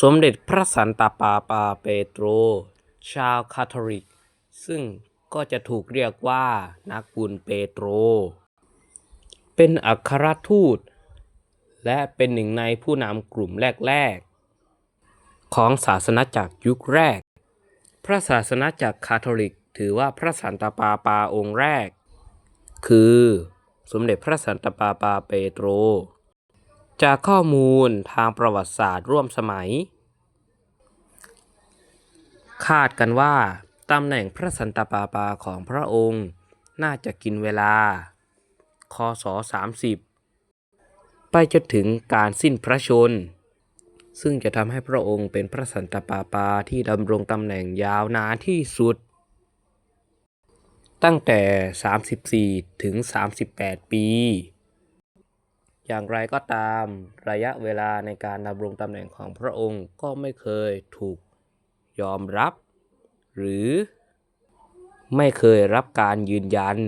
สมเด็จพระสันตะปาปาเปโตร ชาวคาทอลิก ซึ่งก็จะถูกเรียกว่านักบุญเปโตร เป็นอัครทูต และเป็นหนึ่งในผู้นำกลุ่มแรก ๆ ของศาสนาจักรยุคแรก พระศาสนาจักรคาทอลิก ถือว่าพระสันตะปาปาองค์แรก คือสมเด็จพระสันตะปาปาเปโตร จากข้อมูลทางประวัติศาสตร์ร่วมสมัย คาดกันว่าตำแหน่งพระสันตะปาปาของพระองค์น่าจะกินเวลา คศ 30 ไปจนถึงการสิ้นพระชน ซึ่งจะทำให้พระองค์เป็นพระสันตะปาปาที่ดำรงตำแหน่งยาวนานที่สุด ตั้งแต่ 34 ถึง 38 ปี อย่างไรก็ตามระยะเวลาในการดำรงตำแหน่งของพระองค์ก็ไม่เคยถูกยอมรับ หรือไม่เคยรับการยืนยัน